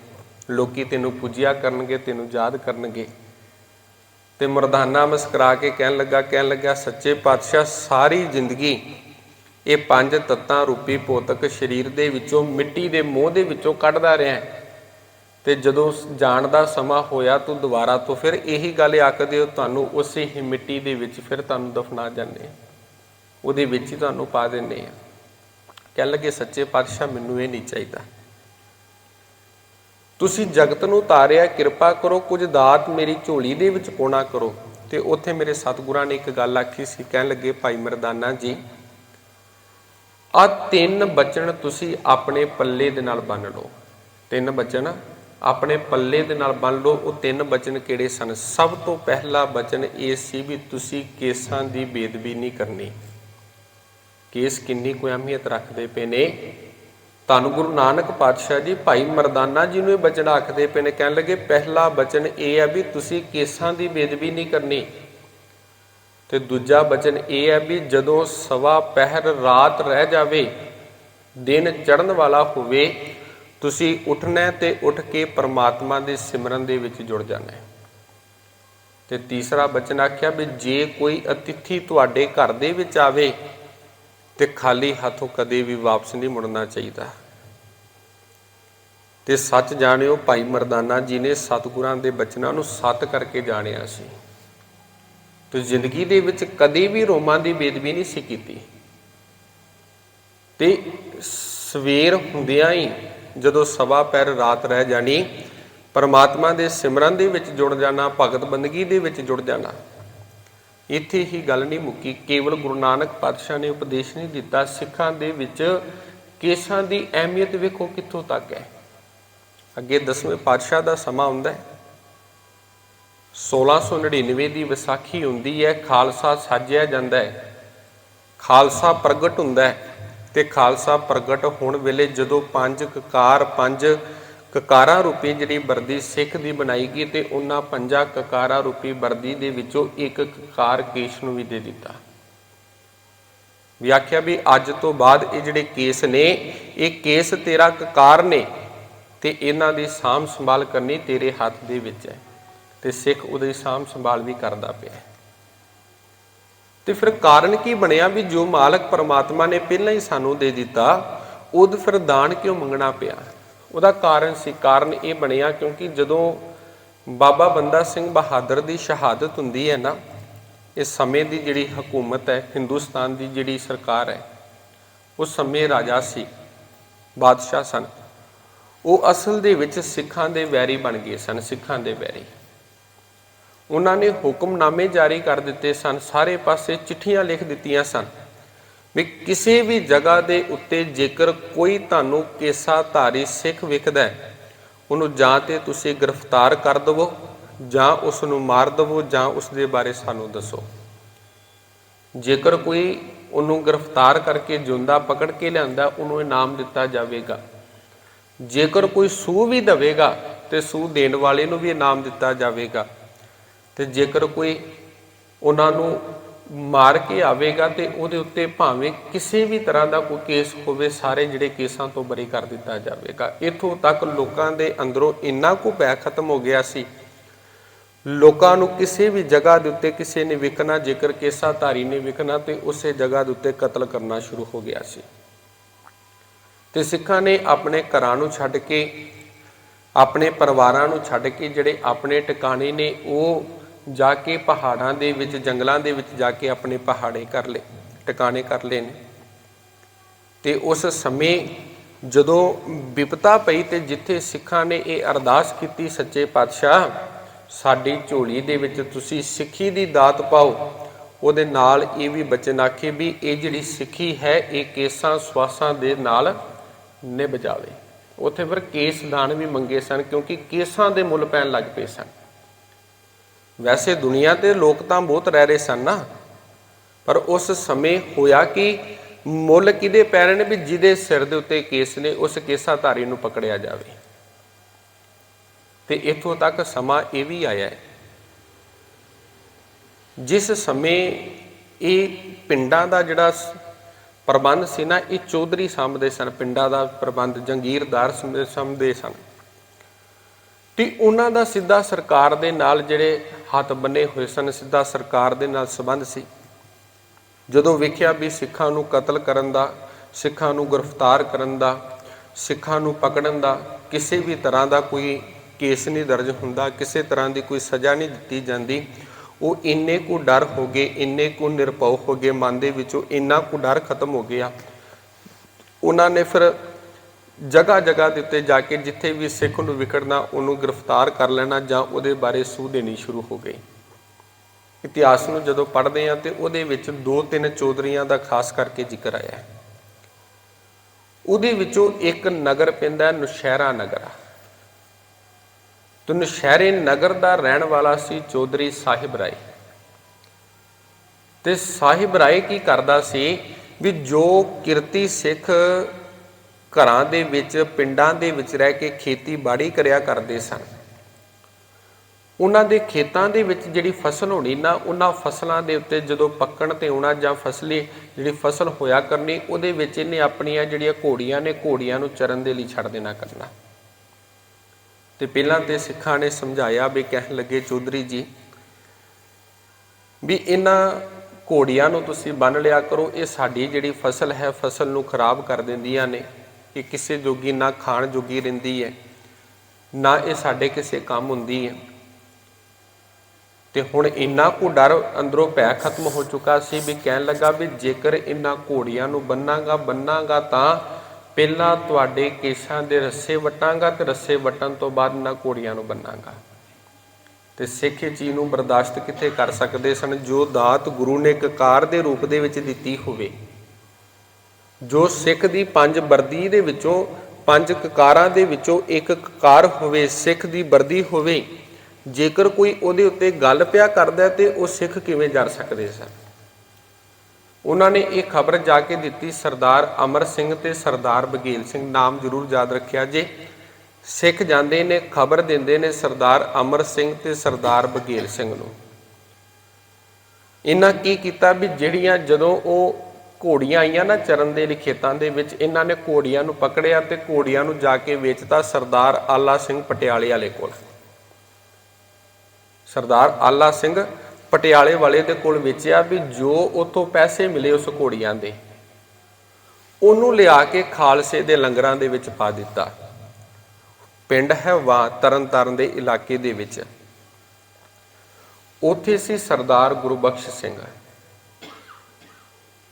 ਲੋਕੀ ਤੈਨੂੰ ਪੂਜਿਆ ਕਰਨਗੇ, ਤੈਨੂੰ ਯਾਦ ਕਰਨਗੇ। ਤੇ ਮਰਦਾਨਾ ਮੁਸਕਰਾ ਕੇ ਕਹਿਣ ਲੱਗਾ ਕਹਿਣ ਲੱਗਾ, ਸੱਚੇ ਪਾਤਸ਼ਾਹ, ਸਾਰੀ ਜ਼ਿੰਦਗੀ ਇਹ ਪੰਜ ਤੱਤਾਂ ਰੂਪੀ ਭੌਤਿਕ ਸਰੀਰ ਦੇ ਵਿੱਚੋਂ ਮਿੱਟੀ ਦੇ ਮੋਹ ਦੇ ਵਿੱਚੋਂ ਕੱਢਦਾ ਰਿਹਾ ਤੇ ਜਦੋਂ ਜਾਣ ਦਾ ਸਮਾਂ ਹੋਇਆ ਤੂੰ ਦੁਬਾਰਾ ਤੋਂ ਫਿਰ ਇਹੀ ਗੱਲ ਆਖਦੇ ਹੋ ਤੁਹਾਨੂੰ ਉਸੇ ਹੀ ਮਿੱਟੀ ਦੇ ਵਿੱਚ ਫਿਰ ਤੁਹਾਨੂੰ ਦਫਨਾ ਜਾਂਦੇ ਉਹਦੇ ਵਿੱਚ ਹੀ ਤੁਹਾਨੂੰ ਪਾ ਦਿੰਦੇ ਆ ਕਹਿਣ ਲੱਗੇ, ਸੱਚੇ ਪਾਤਸ਼ਾਹ, ਮੈਨੂੰ ਇਹ ਨਹੀਂ ਚਾਹੀਦਾ। ਤੁਸੀਂ ਜਗਤ ਨੂੰ ਤਾਰਿਆ, ਕਿਰਪਾ ਕਰੋ, ਕੁਝ ਦਾਤ ਮੇਰੀ ਝੋਲੀ ਦੇ ਵਿੱਚ ਪੋਣਾ ਕਰੋ। ਤੇ ਉੱਥੇ ਮੇਰੇ ਸਤਿਗੁਰਾਂ ਨੇ ਇੱਕ ਗੱਲ ਆਖੀ ਸੀ। ਕਹਿਣ ਲੱਗੇ, ਭਾਈ ਮਰਦਾਨਾ ਜੀ ਆ ਤਿੰਨ ਬਚਨ ਤੁਸੀਂ ਆਪਣੇ ਪੱਲੇ ਦੇ ਨਾਲ ਬੰਨ ਲਓ। ਤਿੰਨ ਬਚਨ ਆਪਣੇ ਪੱਲੇ ਦੇ ਨਾਲ ਬੰਨ ਲਓ। ਉਹ ਤਿੰਨ ਬਚਨ ਕਿਹੜੇ ਸਨ? ਸਭ ਤੋਂ ਪਹਿਲਾ ਬਚਨ ਇਹ ਸੀ ਵੀ ਤੁਸੀਂ ਕੇਸਾਂ ਦੀ ਬੇਦਬੀ ਨਹੀਂ ਕਰਨੀ। ਕੇਸ ਕਿੰਨੀ ਕੁ ਅਹਿਮੀਅਤ ਰੱਖਦੇ ਪਏ ਨੇ। ਤੁਹਾਨੂੰ ਗੁਰੂ ਨਾਨਕ ਪਾਤਸ਼ਾਹ ਜੀ, ਭਾਈ ਮਰਦਾਨਾ ਜੀ ਨੂੰ ਇਹ ਬਚਨ ਆਖਦੇ ਪਏ ਨੇ। ਕਹਿਣ ਲੱਗੇ, ਪਹਿਲਾ ਬਚਨ ਇਹ ਆ ਵੀ ਤੁਸੀਂ ਕੇਸਾਂ ਦੀ ਬੇਦਬੀ ਨਹੀਂ ਕਰਨੀ। ਤੇ ਦੂਜਾ ਬਚਨ ਇਹ ਹੈ ਵੀ ਜਦੋਂ ਸਵਾ ਪਹਿਰ ਰਾਤ ਰਹਿ ਜਾਵੇ, ਦਿਨ ਚੜ੍ਹਨ ਵਾਲਾ ਹੋਵੇ, ਤੁਸੀਂ ਉੱਠਣਾ ਹੈ ਤੇ ਉੱਠ ਕੇ ਪਰਮਾਤਮਾ ਦੇ ਸਿਮਰਨ ਦੇ ਵਿੱਚ ਜੁੜ ਜਾਣਾ ਹੈ। ਤੇ ਤੀਸਰਾ ਬਚਨ ਆਖਿਆ ਵੀ ਜੇ ਕੋਈ ਅਤਿਥੀ ਤੁਹਾਡੇ ਘਰ ਦੇ ਵਿੱਚ ਆਵੇ ਤੇ ਖਾਲੀ ਹੱਥੋਂ ਕਦੇ ਵੀ ਵਾਪਸ ਨਹੀਂ ਮੁੜਨਾ ਚਾਹੀਦਾ। ਤੇ ਸੱਚ ਜਾਣਿਓ ਭਾਈ ਮਰਦਾਨਾ ਜੀ ਨੇ ਸਤਿਗੁਰਾਂ ਦੇ ਬਚਨਾਂ ਨੂੰ ਸਤ ਕਰਕੇ ਜਾਣਿਆ ਸੀ। ਤੇ ਜ਼ਿੰਦਗੀ ਦੇ ਵਿੱਚ ਕਦੇ ਵੀ ਰੋਮਾਂ ਦੀ ਬੇਦਬੀ ਨਹੀਂ ਸੀ ਕੀਤੀ। ਤੇ ਸਵੇਰ ਹੁੰਦਿਆਂ ਹੀ ਜਦੋਂ ਸਵਾ ਪੈਰ ਰਾਤ ਰਹਿ ਜਾਣੀ, ਪਰਮਾਤਮਾ ਦੇ ਸਿਮਰਨ ਦੇ ਵਿੱਚ ਜੁੜ ਜਾਣਾ, ਭਗਤ ਬੰਦਗੀ ਦੇ ਵਿੱਚ ਜੁੜ ਜਾਣਾ, ਇੱਥੇ ਹੀ ਗੱਲ ਨਹੀਂ ਮੁੱਕੀ। ਕੇਵਲ ਗੁਰੂ ਨਾਨਕ ਪਾਤਸ਼ਾਹ ਨੇ ਉਪਦੇਸ਼ ਨਹੀਂ ਦਿੱਤਾ, ਸਿੱਖਾਂ ਦੇ ਵਿੱਚ ਕੇਸਾਂ ਦੀ ਅਹਿਮੀਅਤ ਵੇਖੋ ਕਿੱਥੋਂ ਤੱਕ ਹੈ। ਅੱਗੇ ਦਸਵੇਂ ਪਾਤਸ਼ਾਹ ਦਾ ਸਮਾਂ ਹੁੰਦਾ ਹੈ। 1699 ਦੀ ਵਿਸਾਖੀ ਹੁੰਦੀ ਹੈ, ਖਾਲਸਾ ਸਾਜਿਆ ਜਾਂਦਾ ਹੈ। ਖਾਲਸਾ ਪ੍ਰਗਟ ਹੁੰਦਾ ਹੈ ਤੇ ਖਾਲਸਾ ਪ੍ਰਗਟ ਹੋਣ ਵੇਲੇ ਜਦੋਂ ਪੰਜ ਕਕਾਰ, ਪੰਜ ਕਕਾਰਾਂ ਰੂਪੀ ਜਿਹੜੀ ਵਰਦੀ ਸਿੱਖ ਦੀ ਬਣਾਈ ਗਈ ਤੇ ਉਹਨਾਂ ਪੰਜਾਂ ਕਕਾਰਾਂ ਰੂਪੀ ਵਰਦੀ ਦੇ ਵਿੱਚੋਂ ਇੱਕ ਕਕਾਰ ਕੇਸ਼ ਨੂੰ ਵੀ ਦੇ ਦਿੱਤਾ। ਵਿਆਖਿਆ ਵੀ ਅੱਜ ਤੋਂ ਬਾਅਦ ਇਹ ਜਿਹੜੇ ਕੇਸ ਨੇ, ਇਹ ਕੇਸ ਤੇਰਾ ਕਕਾਰ ਨੇ ਤੇ ਇਹਨਾਂ ਦੀ ਸਾਂਭ ਸੰਭਾਲ ਕਰਨੀ ਤੇਰੇ ਹੱਥ ਦੇ ਵਿੱਚ ਹੈ। ਤੇ ਸਿੱਖ ਉਹਦੀ ਸਾਂਭ ਸੰਭਾਲ ਵੀ ਕਰਦਾ ਪਿਆ ਹੈ। ਤੇ ਫਿਰ ਕਾਰਨ ਕੀ ਬਣਿਆ ਵੀ ਜੋ ਮਾਲਕ ਪਰਮਾਤਮਾ ਨੇ ਪਹਿਲਾਂ ਹੀ ਸਾਨੂੰ ਦੇ ਦਿੱਤਾ, ਉਦ ਫਿਰ ਦਾਨ ਕਿਉਂ ਮੰਗਣਾ ਪਿਆ? ਉਹਦਾ ਕਾਰਨ ਸੀ, ਕਾਰਨ ਇਹ ਬਣਿਆ ਕਿਉਂਕਿ ਜਦੋਂ ਬਾਬਾ ਬੰਦਾ ਸਿੰਘ ਬਹਾਦਰ ਦੀ ਸ਼ਹਾਦਤ ਹੁੰਦੀ ਹੈ ਨਾ, ਇਸ ਸਮੇਂ ਦੀ ਜਿਹੜੀ ਹਕੂਮਤ ਹੈ, ਹਿੰਦੁਸਤਾਨ ਦੀ ਜਿਹੜੀ ਸਰਕਾਰ ਹੈ, ਉਸ ਸਮੇਂ ਰਾਜਾ ਸੀ, ਬਾਦਸ਼ਾਹ ਸਨ। ਉਹ ਅਸਲ ਦੇ ਵਿੱਚ ਸਿੱਖਾਂ ਦੇ ਵੈਰੀ ਬਣ ਗਏ ਸਨ, ਸਿੱਖਾਂ ਦੇ ਵੈਰੀ। ਉਹਨਾਂ ਨੇ ਹੁਕਮਨਾਮੇ ਜਾਰੀ ਕਰ ਦਿੱਤੇ ਸਨ, ਸਾਰੇ ਪਾਸੇ ਚਿੱਠੀਆਂ ਲਿਖ ਦਿੱਤੀਆਂ ਸਨ ਵੀ ਕਿਸੇ ਵੀ ਜਗ੍ਹਾ ਦੇ ਉੱਤੇ ਜੇਕਰ ਕੋਈ ਤੁਹਾਨੂੰ ਕੇਸਾ ਧਾਰੀ ਸਿੱਖ ਵਿਖਦਾ ਉਹਨੂੰ ਜਾਂ ਤੇ ਤੁਸੀਂ ਗ੍ਰਿਫਤਾਰ ਕਰ ਦਵੋ, ਜਾਂ ਉਸ ਨੂੰ ਮਾਰ ਦਵੋ, ਜਾਂ ਉਸ ਦੇ ਬਾਰੇ ਸਾਨੂੰ ਦੱਸੋ। ਜੇਕਰ ਕੋਈ ਉਹਨੂੰ ਗ੍ਰਿਫਤਾਰ ਕਰਕੇ ਜਿਉਂਦਾ ਪਕੜ ਕੇ ਲਿਆਂਦਾ, ਉਹਨੂੰ ਇਨਾਮ ਦਿੱਤਾ ਜਾਵੇਗਾ। ਜੇਕਰ ਕੋਈ ਸੂ ਵੀ ਦੇਵੇਗਾ ਤੇ ਸੂ ਦੇਣ ਵਾਲੇ ਨੂੰ ਵੀ ਇਨਾਮ ਦਿੱਤਾ ਜਾਵੇਗਾ। ਤੇ ਜੇਕਰ ਕੋਈ ਉਹਨਾਂ ਨੂੰ ਮਾਰ ਕੇ ਆਵੇਗਾ ਤੇ ਉਹਦੇ ਉੱਤੇ ਭਾਵੇਂ ਕਿਸੇ ਵੀ ਤਰ੍ਹਾਂ ਦਾ ਕੋਈ ਕੇਸ ਹੋਵੇ, ਸਾਰੇ ਜਿਹੜੇ ਕੇਸਾਂ ਤੋਂ ਬਰੀ ਕਰ ਦਿੱਤਾ ਜਾਵੇਗਾ। ਇਥੋਂ ਤੱਕ ਲੋਕਾਂ ਦੇ ਅੰਦਰੋਂ ਇੰਨਾ ਕੁ ਭੈ ਖਤਮ ਹੋ ਗਿਆ ਸੀ। ਲੋਕਾਂ ਨੂੰ ਕਿਸੇ ਵੀ ਜਗ੍ਹਾ ਦੇ ਉੱਤੇ ਕਿਸੇ ਨੇ ਵਿਕਣਾ ਜੇਕਰ ਕੇਸਾਧਾਰੀ ਨੇ ਵਿਕਣਾ ਤੇ ਉਸੇ ਜਗ੍ਹਾ ਦੇ ਉੱਤੇ ਕਤਲ ਕਰਨਾ ਸ਼ੁਰੂ ਹੋ ਗਿਆ ਸੀ। ਤੇ ਸਿੱਖਾਂ ਨੇ ਆਪਣੇ ਘਰਾਂ ਨੂੰ ਛੱਡ ਕੇ, ਆਪਣੇ ਪਰਿਵਾਰਾਂ ਨੂੰ ਛੱਡ ਕੇ ਜਿਹੜੇ ਆਪਣੇ ਟਿਕਾਣੇ ਨੇ, ਉਹ ਜਾ ਕੇ ਪਹਾੜਾਂ ਦੇ ਵਿੱਚ, ਜੰਗਲਾਂ ਦੇ ਵਿੱਚ ਜਾ ਕੇ ਆਪਣੇ ਪਹਾੜੇ ਕਰ ਲਏ, ਟਿਕਾਣੇ ਕਰ ਲਏ ਨੇ। ਤੇ ਉਸ ਸਮੇਂ ਜਦੋਂ ਵਿਪਤਾ ਪਈ ਤੇ ਜਿੱਥੇ ਸਿੱਖਾਂ ਨੇ ਇਹ ਅਰਦਾਸ ਕੀਤੀ, ਸੱਚੇ ਪਾਤਸ਼ਾਹ, ਸਾਡੀ ਝੋਲੀ ਦੇ ਵਿੱਚ ਤੁਸੀਂ ਸਿੱਖੀ ਦੀ ਦਾਤ ਪਾਓ। ਉਹਦੇ ਨਾਲ ਇਹ ਵੀ ਬਚਨ ਆਖੇ ਵੀ ਇਹ ਜਿਹੜੀ ਸਿੱਖੀ ਹੈ, ਇਹ ਕੇਸਾਂ ਸਵਾਸਾਂ ਦੇ ਨਾਲ ਨਿਭ ਜਾਵੇ। ਉੱਥੇ ਫਿਰ ਕੇਸ ਦਾਨ ਵੀ ਮੰਗੇ ਸਨ ਕਿਉਂਕਿ ਕੇਸਾਂ ਦੇ ਮੁੱਲ ਪੈਣ ਲੱਗ ਪਏ ਸਨ। ਵੈਸੇ ਦੁਨੀਆ ਤੇ ਲੋਕ ਤਾਂ ਬਹੁਤ ਰਹਿ ਰਹੇ ਸਨ ਨਾ, ਪਰ ਉਸ ਸਮੇਂ ਹੋਇਆ ਕਿ ਮੁੱਲ ਕਿਹਦੇ ਪੈ ਰਹੇ ਨੇ ਵੀ ਜਿਹਦੇ ਸਿਰ ਦੇ ਉੱਤੇ ਕੇਸ ਨੇ, ਉਸ ਕੇਸਾ ਧਾਰੀ ਨੂੰ ਪਕੜਿਆ ਜਾਵੇ। ਤੇ ਇਥੋਂ ਤੱਕ ਸਮਾਂ ਇਹ ਵੀ ਆਇਆ ਹੈ। ਜਿਸ ਸਮੇਂ ਇਹ ਪਿੰਡਾਂ ਦਾ ਜਿਹੜਾ ਪ੍ਰਬੰਧ ਸੀ ਨਾ, ਇਹ ਚੌਧਰੀ ਸਾਂਭਦੇ ਸਨ, ਪਿੰਡਾਂ ਦਾ ਪ੍ਰਬੰਧ ਜੰਗੀਰਦਾਰ ਸਮਝਦੇ ਸਨ। ਤੇ ਉਹਨਾਂ ਦਾ ਸਿੱਧਾ ਸਰਕਾਰ ਦੇ ਨਾਲ ਜਿਹੜੇ ਹੱਥ ਬੰਨੇ ਹੋਏ ਸਨ, ਸਿੱਧਾ ਸਰਕਾਰ ਦੇ ਨਾਲ ਸੰਬੰਧ ਸੀ। ਜਦੋਂ ਵੇਖਿਆ ਵੀ ਸਿੱਖਾਂ ਨੂੰ ਕਤਲ ਕਰਨ ਦਾ, ਸਿੱਖਾਂ ਨੂੰ ਗ੍ਰਿਫਤਾਰ ਕਰਨ ਦਾ, ਸਿੱਖਾਂ ਨੂੰ ਪਕੜਨ ਦਾ ਕਿਸੇ ਵੀ ਤਰ੍ਹਾਂ ਦਾ ਕੋਈ ਕੇਸ ਨਹੀਂ ਦਰਜ ਹੁੰਦਾ, ਕਿਸੇ ਤਰ੍ਹਾਂ ਦੀ ਕੋਈ ਸਜ਼ਾ ਨਹੀਂ ਦਿੱਤੀ ਜਾਂਦੀ, ਉਹ ਇੰਨੇ ਕੁ ਡਰ ਹੋ ਗਏ, ਇੰਨੇ ਕੁ ਨਿਰਭਉ ਹੋ ਗਏ, ਮਨ ਦੇ ਵਿੱਚੋਂ ਇੰਨਾ ਕੁ ਡਰ ਖਤਮ ਹੋ ਗਿਆ। ਉਹਨਾਂ ਨੇ ਫਿਰ ਜਗ੍ਹਾ ਜਗ੍ਹਾ ਦੇ ਉੱਤੇ ਜਾ ਕੇ ਜਿੱਥੇ ਵੀ ਸਿੱਖ ਨੂੰ ਵਿਕੜਨਾ ਉਹਨੂੰ ਗ੍ਰਿਫਤਾਰ ਕਰ ਲੈਣਾ ਜਾਂ ਉਹਦੇ ਬਾਰੇ ਸੂਹ ਦੇਣੀ ਸ਼ੁਰੂ ਹੋ ਗਈ। ਇਤਿਹਾਸ ਨੂੰ ਜਦੋਂ ਪੜ੍ਹਦੇ ਆ ਤੇ ਉਹਦੇ ਵਿੱਚ ਦੋ ਤਿੰਨ ਚੌਧਰੀਆਂ ਦਾ ਖਾਸ ਕਰਕੇ ਜ਼ਿਕਰ ਆਇਆ। ਉਹਦੇ ਵਿੱਚੋਂ ਇੱਕ ਨਗਰ ਪੈਂਦਾ ਨੁਸ਼ਹਿਰਾ ਨਗਰ ਤੇ ਨੁਸ਼ਹਿਰੇ ਨਗਰ ਦਾ ਰਹਿਣ ਵਾਲਾ ਸੀ ਚੌਧਰੀ ਸਾਹਿਬ ਰਾਏ। ਤੇ ਸਾਹਿਬ ਰਾਏ ਕੀ ਕਰਦਾ ਸੀ ਵੀ ਜੋ ਕਿਰਤੀ ਸਿੱਖ ਘਰਾਂ ਦੇ ਵਿੱਚ, ਪਿੰਡਾਂ ਦੇ ਵਿੱਚ ਰਹਿ ਕੇ ਖੇਤੀਬਾੜੀ ਕਰਿਆ ਕਰਦੇ ਸਨ। ਉਹਨਾਂ ਦੇ ਖੇਤਾਂ ਦੇ ਵਿੱਚ ਜਿਹੜੀ ਫਸਲ ਹੋਣੀ ਨਾ, ਉਹਨਾਂ ਫਸਲਾਂ ਦੇ ਉੱਤੇ ਜਦੋਂ ਪੱਕਣ ਤੇ ਆਉਣਾ ਜਾਂ ਫਸਲੀ ਜਿਹੜੀ ਫਸਲ ਹੋਇਆ ਕਰਨੀ, ਉਹਦੇ ਵਿੱਚ ਇਹਨੇ ਆਪਣੀਆਂ ਜਿਹੜੀਆਂ ਘੋੜੀਆਂ ਨੇ, ਘੋੜੀਆਂ ਨੂੰ ਚਰਨ ਦੇ ਲਈ ਛੱਡ ਦੇਣਾ ਕਰਨਾ। ਤੇ ਪਹਿਲਾਂ ਤੇ ਸਿੱਖਾਂ ਨੇ ਸਮਝਾਇਆ ਵੀ ਕਹਿਣ ਲੱਗੇ, ਚੌਧਰੀ ਜੀ, ਵੀ ਇਹਨਾਂ ਘੋੜੀਆਂ ਨੂੰ ਤੁਸੀਂ ਬੰਨ ਲਿਆ ਕਰੋ, ਇਹ ਸਾਡੀ ਜਿਹੜੀ ਫਸਲ ਹੈ, ਫਸਲ ਨੂੰ ਖਰਾਬ ਕਰ ਦਿੰਦੀਆਂ ਨੇ। ਇਹ ਕਿਸੇ ਜੋਗੀ ਨਾ ਖਾਣ ਜੋਗੀ ਰਹਿੰਦੀ ਹੈ, ਨਾ ਇਹ ਸਾਡੇ ਕਿਸੇ ਕੰਮ ਹੁੰਦੀ ਹੈ। ਤੇ ਹੁਣ ਇੰਨਾ ਕੁ ਡਰ ਅੰਦਰੋਂ ਭੈ ਖਤਮ ਹੋ ਚੁੱਕਾ ਸੀ ਵੀ ਕਹਿਣ ਲੱਗਾ ਵੀ ਜੇਕਰ ਇਹਨਾਂ ਘੋੜੀਆਂ ਨੂੰ ਬੰਨਾਂਗਾ ਬੰਨਾਂਗਾ ਤਾਂ ਪਹਿਲਾਂ ਤੁਹਾਡੇ ਕੇਸਾਂ ਦੇ ਰੱਸੇ ਵਟਾਂਗਾ ਤੇ ਰੱਸੇ ਵਟਣ ਤੋਂ ਬਾਅਦ ਇਹਨਾਂ ਘੋੜੀਆਂ ਨੂੰ ਬੰਨਾਂਗਾ। ਤੇ ਸਿੱਖ ਇਹ ਚੀਜ਼ ਨੂੰ ਬਰਦਾਸ਼ਤ ਕਿੱਥੇ ਕਰ ਸਕਦੇ ਸਨ? ਜੋ ਦਾਤ ਗੁਰੂ ਨੇ ਕਕਾਰ ਦੇ ਰੂਪ ਦੇ ਵਿੱਚ ਦਿੱਤੀ ਹੋਵੇ। ਜੋ ਸਿੱਖ ਦੀ ਪੰਜ ਵਰਦੀ ਦੇ ਵਿੱਚੋਂ ਪੰਜ ਕਕਾਰਾਂ ਦੇ ਵਿੱਚੋਂ ਇੱਕ ਕਕਾਰ ਹੋਵੇ, ਸਿੱਖ ਦੀ ਵਰਦੀ ਹੋਵੇ, ਜੇਕਰ ਕੋਈ ਉਹਦੇ ਉੱਤੇ ਗੱਲ ਪਿਆ ਕਰਦਾ ਹੈ ਤੇ ਉਹ ਸਿੱਖ ਕਿਵੇਂ ਜਰ ਸਕਦੇ ਸਨ? ਉਹਨਾਂ ਨੇ ਇਹ ਖਬਰ ਜਾ ਕੇ ਦਿੱਤੀ, ਸਰਦਾਰ ਅਮਰ ਸਿੰਘ ਤੇ ਸਰਦਾਰ ਬਗੇਲ ਸਿੰਘ, ਨਾਮ ਜ਼ਰੂਰ ਯਾਦ ਰੱਖਿਆ ਜੇ। ਸਿੱਖ ਜਾਂਦੇ ਨੇ, ਖਬਰ ਦਿੰਦੇ ਨੇ ਸਰਦਾਰ ਅਮਰ ਸਿੰਘ ਤੇ ਸਰਦਾਰ ਬਗੇਲ ਸਿੰਘ ਨੂੰ। ਇਹਨਾਂ ਕੀ ਕੀਤਾ ਵੀ ਜਿਹੜੀਆਂ ਜਦੋਂ ਉਹ ਘੋੜੀਆਂ ਆਈਆਂ ਨਾ ਚਰਨ ਦੇ ਲਈ ਖੇਤਾਂ ਦੇ ਵਿੱਚ, ਇਹਨਾਂ ਨੇ ਘੋੜੀਆਂ ਨੂੰ ਪਕੜਿਆ ਤੇ ਘੋੜੀਆਂ ਨੂੰ ਜਾ ਕੇ ਵੇਚਤਾ ਸਰਦਾਰ ਆਲਾ ਸਿੰਘ ਪਟਿਆਲੇ ਵਾਲੇ ਕੋਲ। ਸਰਦਾਰ ਆਲਾ ਸਿੰਘ ਪਟਿਆਲੇ ਵਾਲੇ ਦੇ ਕੋਲ ਵੇਚਿਆ ਵੀ ਜੋ ਉਥੋਂ ਪੈਸੇ ਮਿਲੇ ਉਸ ਘੋੜੀਆਂ ਦੇ, ਉਹਨੂੰ ਲਿਆ ਕੇ ਖਾਲਸੇ ਦੇ ਲੰਗਰਾਂ ਦੇ ਵਿੱਚ ਪਾ ਦਿੱਤਾ। ਪਿੰਡ ਹੈ ਵਾ ਤਰਨਤਾਰਨ ਦੇ ਇਲਾਕੇ ਦੇ ਵਿੱਚ। ਉੱਥੇ ਸੀ ਸਰਦਾਰ ਗੁਰਬਖਸ਼ ਸਿੰਘ।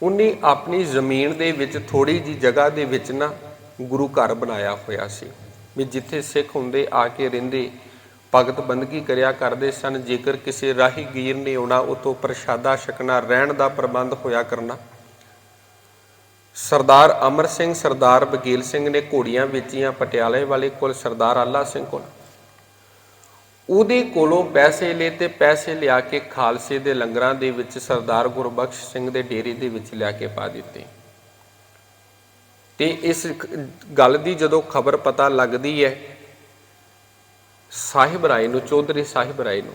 ਉਹਨੇ ਆਪਣੀ ਜ਼ਮੀਨ ਦੇ ਵਿੱਚ ਥੋੜੀ ਜੀ ਜਗ੍ਹਾ ਦੇ ਵਿੱਚ ਨਾ ਗੁਰੂ ਘਰ ਬਣਾਇਆ ਹੋਇਆ ਸੀ। ਵੀ ਜਿੱਥੇ ਸਿੱਖ ਹੁੰਦੇ ਆ ਕੇ ਰਹਿੰਦੇ, ਭਗਤ ਬੰਦਗੀ ਕਰਿਆ ਕਰਦੇ ਸਨ, ਜੇਕਰ ਕਿਸੇ ਰਾਹੀਗੀਰ ਨੇ ਆਉਣਾ ਉਤੋਂ ਪ੍ਰਸ਼ਾਦਾ ਛਕਣਾ, ਰਹਿਣ ਦਾ ਪ੍ਰਬੰਧ ਹੋਇਆ ਕਰਨਾ। ਸਰਦਾਰ ਅਮਰ ਸਿੰਘ, ਸਰਦਾਰ ਬਗੇਲ ਸਿੰਘ ਨੇ ਘੋੜੀਆਂ ਵੇਚੀਆਂ, ਪਟਿਆਲੇ ਵਾਲੇ ਕੋਲ ਸਰਦਾਰ ਆਲਾ ਸਿੰਘ ਕੋਲ। ਉਹਦੇ ਕੋਲੋਂ ਪੈਸੇ ਲਏ ਤੇ ਪੈਸੇ ਲਿਆ ਕੇ ਖਾਲਸੇ ਦੇ ਲੰਗਰਾਂ ਦੇ ਵਿੱਚ ਸਰਦਾਰ ਗੁਰਬਖਸ਼ ਸਿੰਘ ਦੇ ਡੇਰੇ ਦੇ ਵਿੱਚ ਲਿਆ ਕੇ ਪਾ ਦਿੱਤੇ। ਤੇ ਇਸ ਗੱਲ ਦੀ ਜਦੋਂ ਖਬਰ ਪਤਾ ਲੱਗਦੀ ਹੈ, ਸਾਹਿਬ ਰਾਏ ਨੂੰ, ਚੌਧਰੀ ਸਾਹਿਬ ਰਾਏ ਨੂੰ,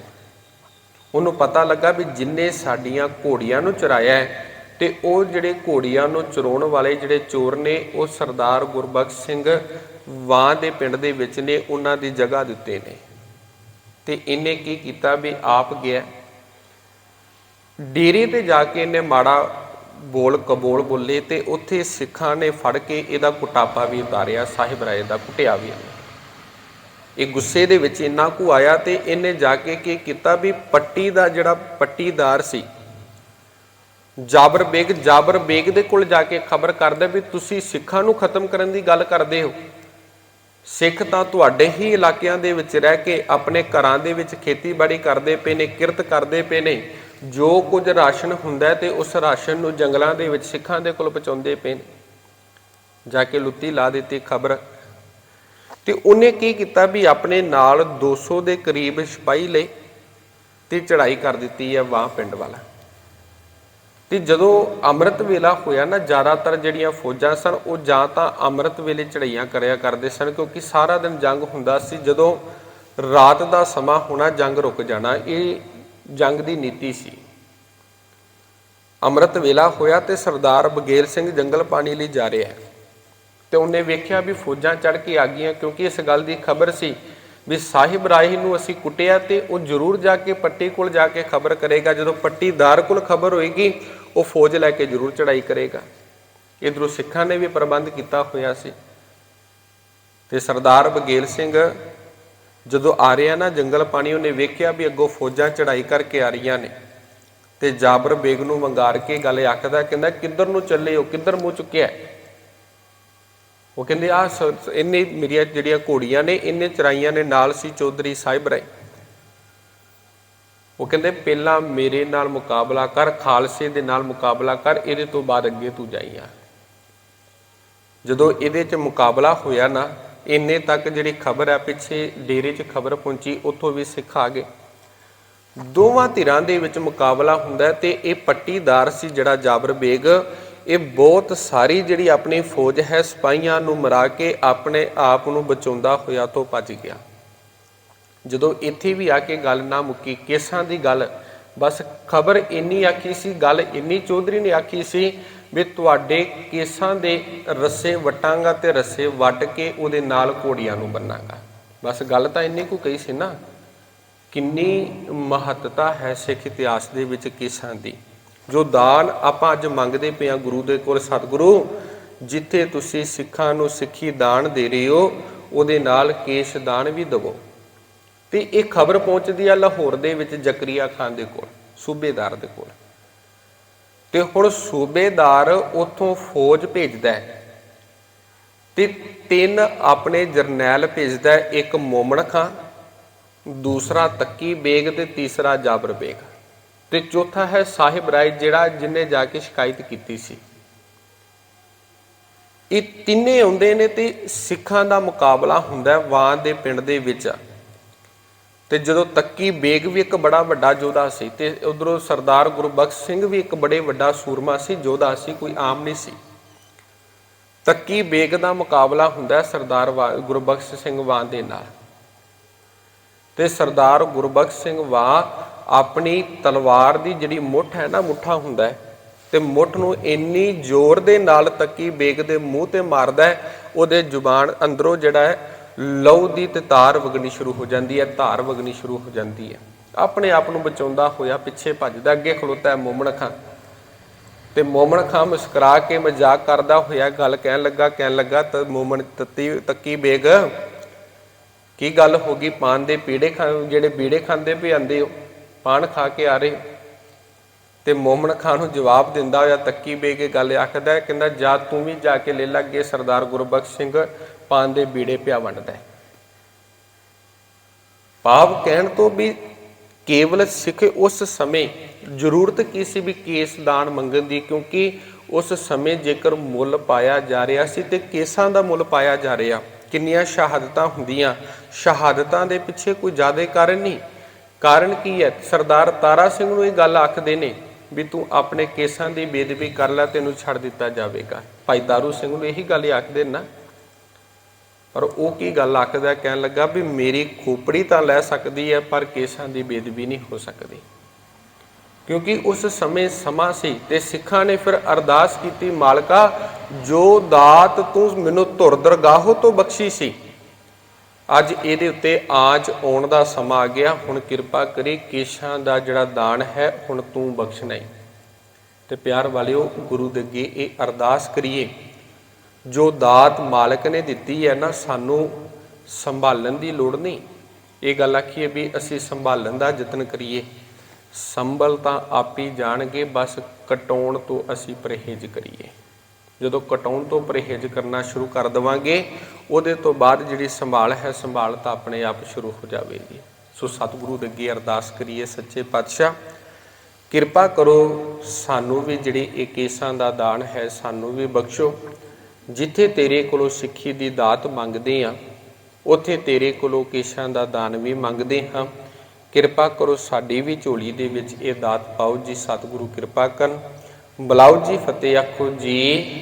ਉਹਨੂੰ ਪਤਾ ਲੱਗਾ ਵੀ ਜਿੰਨੇ ਸਾਡੀਆਂ ਘੋੜੀਆਂ ਨੂੰ ਚਰਾਇਆ ਹੈ ਤੇ ਉਹ ਜਿਹੜੇ ਘੋੜੀਆਂ ਨੂੰ ਚਰਾਉਣ ਵਾਲੇ ਜਿਹੜੇ ਚੋਰ ਨੇ, ਉਹ ਸਰਦਾਰ ਗੁਰਬਖਸ਼ ਸਿੰਘ ਵਾਂ ਦੇ ਪਿੰਡ ਦੇ ਵਿੱਚ ਨੇ, ਉਹਨਾਂ ਦੀ ਜਗ੍ਹਾ ਦਿੱਤੇ ਨੇ। ਤੇ ਇਹਨੇ ਕੀ ਕੀਤਾ ਵੀ ਆਪ ਗਿਆ। ਡੇਰੇ ਤੇ ਜਾ ਕੇ ਇਹਨੇ ਮਾੜਾ ਬੋਲ ਕਬੋਲ ਬੋਲੇ ਤੇ ਉੱਥੇ ਸਿੱਖਾਂ ਨੇ ਫੜ ਕੇ ਇਹਦਾ ਕੁਟਾਪਾ ਵੀ ਉਤਾਰਿਆ, ਸਾਹਿਬ ਰਾਏ ਦਾ ਕੁੱਟਿਆ ਵੀ। ਇਹ ਗੁੱਸੇ ਦੇ ਵਿੱਚ ਇੰਨਾ ਕੁ ਆਇਆ ਤੇ ਇਹਨੇ ਜਾ ਕੇ ਕੀ ਕੀਤਾ ਵੀ ਪੱਟੀ ਦਾ ਜਿਹੜਾ ਪੱਟੀਦਾਰ ਸੀ, ਜਾਬਰ ਬੇਗ ਜਾਬਰ ਬੇਗ ਦੇ ਕੋਲ ਜਾ ਕੇ ਖਬਰ ਕਰਦਾ ਵੀ ਤੁਸੀਂ ਸਿੱਖਾਂ ਨੂੰ ਖਤਮ ਕਰਨ ਦੀ ਗੱਲ ਕਰਦੇ ਹੋ। ਸਿੱਖ ਤਾਂ ਤੁਹਾਡੇ ਹੀ ਇਲਾਕਿਆਂ ਦੇ ਵਿੱਚ ਰਹਿ ਕੇ ਆਪਣੇ ਘਰਾਂ ਦੇ ਵਿੱਚ ਖੇਤੀਬਾੜੀ ਕਰਦੇ ਪਏ ਨੇ, ਕਿਰਤ ਕਰਦੇ ਪਏ ਨੇ। ਜੋ ਕੁਝ ਰਾਸ਼ਨ ਹੁੰਦਾ ਹੈ ਤੇ ਉਸ ਰਾਸ਼ਨ ਨੂੰ ਜੰਗਲਾਂ ਦੇ ਵਿੱਚ ਸਿੱਖਾਂ ਦੇ ਕੋਲ ਪਹੁੰਚਾਉਂਦੇ ਪਏ ਨੇ। ਜਾ ਕੇ ਲੁੱਤੀ ਲਾ ਦਿੱਤੀ ਖਬਰ। ਤੇ ਉਹਨੇ ਕੀ ਕੀਤਾ ਵੀ ਆਪਣੇ ਨਾਲ 200 ਦੇ ਕਰੀਬ ਸਿਪਾਹੀ ਲਏ ਤੇ ਚੜ੍ਹਾਈ ਕਰ ਦਿੱਤੀ ਹੈ ਵਾਹ ਪਿੰਡ ਵਾਲਾ। ਤੇ ਜਦੋਂ ਅੰਮ੍ਰਿਤ ਵੇਲਾ ਹੋਇਆ ਨਾ, ਜ਼ਿਆਦਾਤਰ ਜਿਹੜੀਆਂ ਫੌਜਾਂ ਸਨ, ਉਹ ਜਾਂ ਤਾਂ ਅੰਮ੍ਰਿਤ ਵੇਲੇ ਚੜਾਈਆਂ ਕਰਿਆ ਕਰਦੇ ਸਨ, ਕਿਉਂਕਿ ਸਾਰਾ ਦਿਨ ਜੰਗ ਹੁੰਦਾ ਸੀ। ਜਦੋਂ ਰਾਤ ਦਾ ਸਮਾਂ ਹੋਣਾ, ਜੰਗ ਰੁਕ ਜਾਣਾ, ਇਹ ਜੰਗ ਦੀ ਨੀਤੀ ਸੀ। ਅੰਮ੍ਰਿਤ ਵੇਲਾ ਹੋਇਆ ਤੇ ਸਰਦਾਰ ਬਗੇਲ ਸਿੰਘ ਜੰਗਲ ਪਾਣੀ ਲਈ ਜਾ ਰਿਹਾ ਹੈ। ਤੇ ਉਹਨੇ ਵੇਖਿਆ ਵੀ ਫੌਜਾਂ ਚੜ ਕੇ ਆ ਗਈਆਂ, ਕਿਉਂਕਿ ਇਸ ਗੱਲ ਦੀ ਖਬਰ ਸੀ ਵੀ ਸਾਹਿਬ ਰਾਹੀ ਨੂੰ ਅਸੀਂ ਕੁੱਟਿਆ ਤੇ ਉਹ ਜ਼ਰੂਰ ਜਾ ਕੇ ਪੱਟੀ ਕੋਲ ਜਾ ਕੇ ਖਬਰ ਕਰੇਗਾ। ਜਦੋਂ ਪੱਟੀਦਾਰ ਕੋਲ ਖਬਰ ਹੋਏਗੀ ਉਹ ਫੌਜ ਲੈ ਕੇ ਜ਼ਰੂਰ ਚੜਾਈ ਕਰੇਗਾ। ਇਧਰੋਂ ਸਿੱਖਾਂ ਨੇ ਵੀ ਪ੍ਰਬੰਧ ਕੀਤਾ ਹੋਇਆ ਸੀ। ਤੇ ਸਰਦਾਰ ਬਗੇਲ ਸਿੰਘ ਜਦੋਂ ਆ ਰਿਹਾ ਨਾ ਜੰਗਲ ਪਾਣੀ, ਉਹਨੇ ਵੇਖਿਆ ਵੀ ਅੱਗੋਂ ਫੌਜਾਂ ਚੜਾਈ ਕਰਕੇ ਆ ਰਹੀਆਂ ਨੇ। ਤੇ ਜਾਬਰ ਬੇਗ ਨੂੰ ਵੰਗਾਰ ਕੇ ਗੱਲ ਆਖਦਾ, ਕਹਿੰਦਾ, ਕਿੱਧਰ ਨੂੰ ਚੱਲੇ ਹੋ? ਕਿੱਧਰ ਮੂੰਹ ਚੁੱਕਿਆ ਉਹ ਕਹਿੰਦੇ ਆ ਇੰਨੇ ਮੇਰੀਆਂ ਜਿਹੜੀਆਂ ਘੋੜੀਆਂ ਨੇ, ਇੰਨੇ ਚਰਾਈਆਂ ਨੇ, ਨਾਲ ਸੀ ਚੌਧਰੀ ਸਾਹਿਬ ਰਾਏ। ਉਹ ਕਹਿੰਦੇ ਪਹਿਲਾਂ ਮੇਰੇ ਨਾਲ ਮੁਕਾਬਲਾ ਕਰ, ਖਾਲਸੇ ਦੇ ਨਾਲ ਮੁਕਾਬਲਾ ਕਰ, ਇਹਦੇ ਤੋਂ ਬਾਅਦ ਅੱਗੇ ਤੂੰ ਜਾਈਆਂ ਜਦੋਂ ਇਹਦੇ 'ਚ ਮੁਕਾਬਲਾ ਹੋਇਆ ਨਾ, ਇੰਨੇ ਤੱਕ ਜਿਹੜੀ ਖਬਰ ਹੈ ਪਿੱਛੇ ਡੇਰੇ 'ਚ ਖਬਰ ਪਹੁੰਚੀ, ਉੱਥੋਂ ਵੀ ਸਿੱਖ ਆ ਗਏ। ਦੋਵਾਂ ਧਿਰਾਂ ਦੇ ਵਿੱਚ ਮੁਕਾਬਲਾ ਹੁੰਦਾ ਤੇ ਇਹ ਪੱਟੀਦਾਰ ਸੀ ਜਿਹੜਾ ਜਾਬਰ ਬੇਗ, ਇਹ ਬਹੁਤ ਸਾਰੀ ਜਿਹੜੀ ਆਪਣੀ ਫੌਜ ਹੈ, ਸਿਪਾਹੀਆਂ ਨੂੰ ਮਰਾ ਕੇ ਆਪਣੇ ਆਪ ਨੂੰ ਬਚਾਉਂਦਾ ਹੋਇਆ ਤੋਂ ਭੱਜ ਗਿਆ। ਜਦੋਂ ਇੱਥੇ ਵੀ ਆ ਕੇ ਗੱਲ ਨਾ ਮੁੱਕੀ, ਕੇਸਾਂ ਦੀ ਗੱਲ, ਬਸ ਖਬਰ ਇੰਨੀ ਆਖੀ ਸੀ, ਗੱਲ ਇੰਨੀ ਚੌਧਰੀ ਨੇ ਆਖੀ ਸੀ ਵੀ ਤੁਹਾਡੇ ਕੇਸਾਂ ਦੇ ਰੱਸੇ ਵਟਾਂਗਾ ਤੇ ਰੱਸੇ ਵੱਟ ਕੇ ਉਹਦੇ ਨਾਲ ਘੋੜੀਆਂ ਨੂੰ ਬੰਨਾਂਗਾ। ਬਸ ਗੱਲ ਤਾਂ ਇੰਨੀ ਕੁ ਕਹੀ ਸੀ ਨਾ, ਕਿੰਨੀ ਮਹੱਤਤਾ ਹੈ ਸਿੱਖ ਇਤਿਹਾਸ ਦੇ ਵਿੱਚ ਕੇਸਾਂ ਦੀ। ਜੋ ਦਾਨ ਆਪਾਂ ਅੱਜ ਮੰਗਦੇ ਪਏ ਆ ਗੁਰੂ ਦੇ ਕੋਲ, ਸਤਿਗੁਰੂ, ਜਿੱਥੇ ਤੁਸੀਂ ਸਿੱਖਾਂ ਨੂੰ ਸਿੱਖੀ ਦਾਨ ਦੇ ਰਹੇ ਹੋ, ਉਹਦੇ ਨਾਲ ਕੇਸ ਦਾਨ ਵੀ ਦਵੋ। ਤੇ ਇਹ ਖਬਰ ਪਹੁੰਚਦੀ ਆ ਲਾਹੌਰ ਦੇ ਵਿੱਚ ਜ਼ਕਰੀਆ ਖਾਨ ਦੇ ਕੋਲ, ਸੂਬੇਦਾਰ ਦੇ ਕੋਲ। ਤੇ ਹੁਣ ਸੂਬੇਦਾਰ ਉੱਥੋਂ ਫੌਜ ਭੇਜਦਾ ਹੈ ਤੇ ਤਿੰਨ ਆਪਣੇ ਜਰਨੈਲ ਭੇਜਦਾ ਹੈ, ਇੱਕ ਮੋਮਨ ਖਾਨ, ਦੂਸਰਾ ਤੱਕੀ ਬੇਗ ਤੇ ਤੀਸਰਾ ਜਾਬਰ ਬੇਗ। ਤੇ ਚੌਥਾ ਹੈ ਸਾਹਿਬ ਰਾਏ, ਜਿਹੜਾ ਜਿਨੇ ਜਾ ਕੇ ਸ਼ਿਕਾਇਤ ਕੀਤੀ ਸੀ। ਇਹ ਤਿੰਨੇ ਆਉਂਦੇ ਨੇ ਤੇ ਸਿੱਖਾਂ ਦਾ ਮੁਕਾਬਲਾ ਹੁੰਦਾ ਵਾਂ ਦੇ ਪਿੰਡ ਦੇ ਵਿੱਚ। ਤੇ ਜਦੋਂ ਤੱਕੀ ਬੇਗ ਵੀ ਇੱਕ ਬੜਾ ਵੱਡਾ ਯੋਧਾ ਸੀ ਤੇ ਉਧਰੋਂ ਸਰਦਾਰ ਗੁਰਬਖਸ਼ ਸਿੰਘ ਵੀ ਇੱਕ ਬੜੇ ਵੱਡਾ ਸੂਰਮਾ ਸੀ, ਯੋਧਾ ਸੀ, ਕੋਈ ਆਮ ਨਹੀਂ ਸੀ। ਤੱਕੀ ਬੇਗ ਦਾ ਮੁਕਾਬਲਾ ਹੁੰਦਾ ਸਰਦਾਰ ਵਾ- ਗੁਰਬਖਸ਼ ਸਿੰਘ ਵਾਂ ਦੇ ਨਾਲ। ਤੇ ਸਰਦਾਰ ਗੁਰਬਖਸ਼ ਸਿੰਘ ਵਾਂ ਆਪਣੀ ਤਲਵਾਰ ਦੀ ਜਿਹੜੀ ਮੁੱਠ ਹੈ ਨਾ, ਮੁੱਠਾ ਹੁੰਦਾ ਤੇ ਮੁੱਠ ਨੂੰ ਇੰਨੀ ਜ਼ੋਰ ਦੇ ਨਾਲ ਤੱਕੀ ਬੇਗ ਦੇ ਮੂੰਹ ਤੇ ਮਾਰਦਾ ਉਹਦੇ ਜ਼ੁਬਾਨ ਅੰਦਰੋਂ ਜਿਹੜਾ ਹੈ ਲਹੂ ਦੀ ਤੇ ਤਾਰ ਵਗਣੀ ਸ਼ੁਰੂ ਹੋ ਜਾਂਦੀ ਹੈ, ਧਾਰ ਵਗਣੀ ਸ਼ੁਰੂ ਹੋ ਜਾਂਦੀ ਹੈ। ਆਪਣੇ ਆਪ ਨੂੰ ਬਚਾਉਂਦਾ ਹੋਇਆ ਪਿੱਛੇ ਭੱਜਦਾ, ਅੱਗੇ ਖਲੋਤਾ ਹੈ ਮੋਮਨ ਖਾਨ ਤੇ ਮੋਮਨ ਖਾਂ ਮੁਸਕਰਾ ਕੇ ਮਜ਼ਾਕ ਕਰਦਾ ਹੋਇਆ ਗੱਲ ਕਹਿਣ ਲੱਗਾ ਕਹਿਣ ਲੱਗਾ, ਤਾਂ ਮੋਮਨ ਤੱਤੀ, ਤੱਕੀ ਬੇਗ, ਕੀ ਗੱਲ ਹੋ ਗਈ? ਪਾਨ ਦੇ ਪੀੜੇ ਖਾ, ਜਿਹੜੇ ਬੀੜੇ ਖਾਂਦੇ ਪਏ ਆਂਦੇ ਹੋ, ਪਾਨ ਖਾ ਕੇ ਆ ਰਹੇ ਤੇ ਮੋਮਨ ਖਾਨ ਨੂੰ ਜਵਾਬ ਦਿੰਦਾ ਹੋਇਆ ਤੱਕੀ ਬੇਗ ਇਹ ਗੱਲ ਆਖਦਾ ਕਹਿੰਦਾ, ਜਾ ਤੂੰ ਵੀ ਜਾ ਕੇ ਲੈ ਲੱਗੇ ਸਰਦਾਰ ਗੁਰਬਖਸ਼ ਸਿੰਘ ਪਾਨ ਦੇ ਬੀੜੇ ਪਿਆ ਵੰਡਦਾ ਹੈ। ਭਾਵ ਕਹਿਣ ਤੋਂ ਵੀ ਕੇਵਲ ਸਿੱਖ ਉਸ ਸਮੇਂ ਜ਼ਰੂਰਤ ਕੀ ਸੀ ਵੀ ਕੇਸ ਦਾਨ ਮੰਗਣ ਦੀ, ਕਿਉਂਕਿ ਉਸ ਸਮੇਂ ਜੇਕਰ ਮੁੱਲ ਪਾਇਆ ਜਾ ਰਿਹਾ ਸੀ ਤੇ ਕੇਸਾਂ ਦਾ ਮੁੱਲ ਪਾਇਆ ਜਾ ਰਿਹਾ। ਕਿੰਨੀਆਂ ਸ਼ਹਾਦਤਾਂ ਹੁੰਦੀਆਂ। ਸ਼ਹਾਦਤਾਂ ਦੇ ਪਿੱਛੇ ਕੋਈ ਜ਼ਿਆਦਾ ਕਾਰਨ ਨਹੀਂ। ਕਾਰਨ ਕੀ ਹੈ? ਸਰਦਾਰ ਤਾਰਾ ਸਿੰਘ ਨੂੰ ਇਹ ਗੱਲ ਆਖਦੇ ਨੇ ਵੀ ਤੂੰ ਆਪਣੇ ਕੇਸਾਂ ਦੀ ਬੇਦਬੀ ਕਰ ਲੈ, ਤੈਨੂੰ ਛੱਡ ਦਿੱਤਾ ਜਾਵੇਗਾ। ਭਾਈ ਦਾਰੂ ਸਿੰਘ ਨੂੰ ਇਹੀ ਗੱਲ ਆਖਦੇ ਨੇ ਨਾ ਪਰ ਉਹ ਕੀ ਗੱਲ ਆਖਦਾ ਕਹਿਣ ਲੱਗਾ ਵੀ ਮੇਰੀ ਖੋਪੜੀ ਤਾਂ ਲੈ ਸਕਦੀ ਹੈ, ਪਰ ਕੇਸਾਂ ਦੀ ਬੇਦਬੀ ਨਹੀਂ ਹੋ ਸਕਦੀ। ਕਿਉਂਕਿ ਉਸ ਸਮੇਂ ਸਮਾਂ ਸੀ ਤੇ ਸਿੱਖਾਂ ਨੇ ਫਿਰ ਅਰਦਾਸ ਕੀਤੀ, ਮਾਲਕਾ, ਜੋ ਦਾਤ ਤੂੰ ਮੈਨੂੰ ਧੁਰ ਦਰਗਾਹੋ ਤੋਂ ਬਖਸ਼ੀ ਸੀ, ਅੱਜ ਇਹਦੇ ਉੱਤੇ ਆਂਚ ਆਉਣ ਦਾ ਸਮਾਂ ਆ ਗਿਆ। ਹੁਣ ਕਿਰਪਾ ਕਰੀ ਕੇਸ਼ਾਂ ਦਾ ਜਿਹੜਾ ਦਾਨ ਹੈ, ਹੁਣ ਤੂੰ ਬਖਸ਼ਣਾ ਹੀ ਤੇ ਪਿਆਰ ਵਾਲਿਓ, ਗੁਰੂ ਦੇ ਅੱਗੇ ਇਹ ਅਰਦਾਸ ਕਰੀਏ। ਜੋ ਦਾਤ ਮਾਲਕ ਨੇ ਦਿੱਤੀ ਹੈ ਨਾ, ਸਾਨੂੰ ਸੰਭਾਲਣ ਦੀ ਲੋੜ ਨਹੀਂ। ਇਹ ਗੱਲ ਆਖੀਏ ਵੀ ਅਸੀਂ ਸੰਭਾਲਣ ਦਾ ਯਤਨ ਕਰੀਏ। ਸੰਭਲ ਤਾਂ ਆਪੀ ਜਾਣਗੇ, ਬਸ ਕਟਾਉਣ ਤੋਂ ਅਸੀਂ ਪਰਹੇਜ਼ ਕਰੀਏ। ਜਦੋਂ ਕਟਾਉਣ ਤੋਂ ਪਰਹੇਜ਼ ਕਰਨਾ ਸ਼ੁਰੂ ਕਰ ਦਵਾਂਗੇ, ਉਹਦੇ ਤੋਂ ਬਾਅਦ ਜਿਹੜੀ ਸੰਭਾਲ ਹੈ, ਸੰਭਾਲ ਤਾਂ ਆਪਣੇ ਆਪ ਸ਼ੁਰੂ ਹੋ ਜਾਵੇਗੀ। ਸੋ ਸਤਿਗੁਰੂ ਦੇ ਅੱਗੇ ਅਰਦਾਸ ਕਰੀਏ ਸੱਚੇ ਪਾਤਸ਼ਾਹ, ਕਿਰਪਾ ਕਰੋ ਸਾਨੂੰ ਵੀ ਜਿਹੜੀ ਇਹ ਕੇਸਾਂ ਦਾ ਦਾਨ ਹੈ, ਸਾਨੂੰ ਵੀ ਬਖਸ਼ੋ। ਜਿੱਥੇ ਤੇਰੇ ਕੋਲੋਂ ਸਿੱਖੀ ਦੀ ਦਾਤ ਮੰਗਦੇ ਆ ਉੱਥੇ ਤੇਰੇ ਕੋਲੋਂ ਕੇਸਾਂ ਦਾ ਦਾਨ ਵੀ ਮੰਗਦੇ ਹਾਂ। ਕਿਰਪਾ ਕਰੋ ਸਾਡੀ ਵੀ ਝੋਲੀ ਦੇ ਵਿੱਚ ਇਹ ਦਾਤ ਪਾਓ ਜੀ, ਸਤਿਗੁਰੂ ਕਿਰਪਾ ਕਰਨ। ਬੁਲਾਓ ਜੀ, ਫਤਿਹ ਆਖੋ ਜੀ।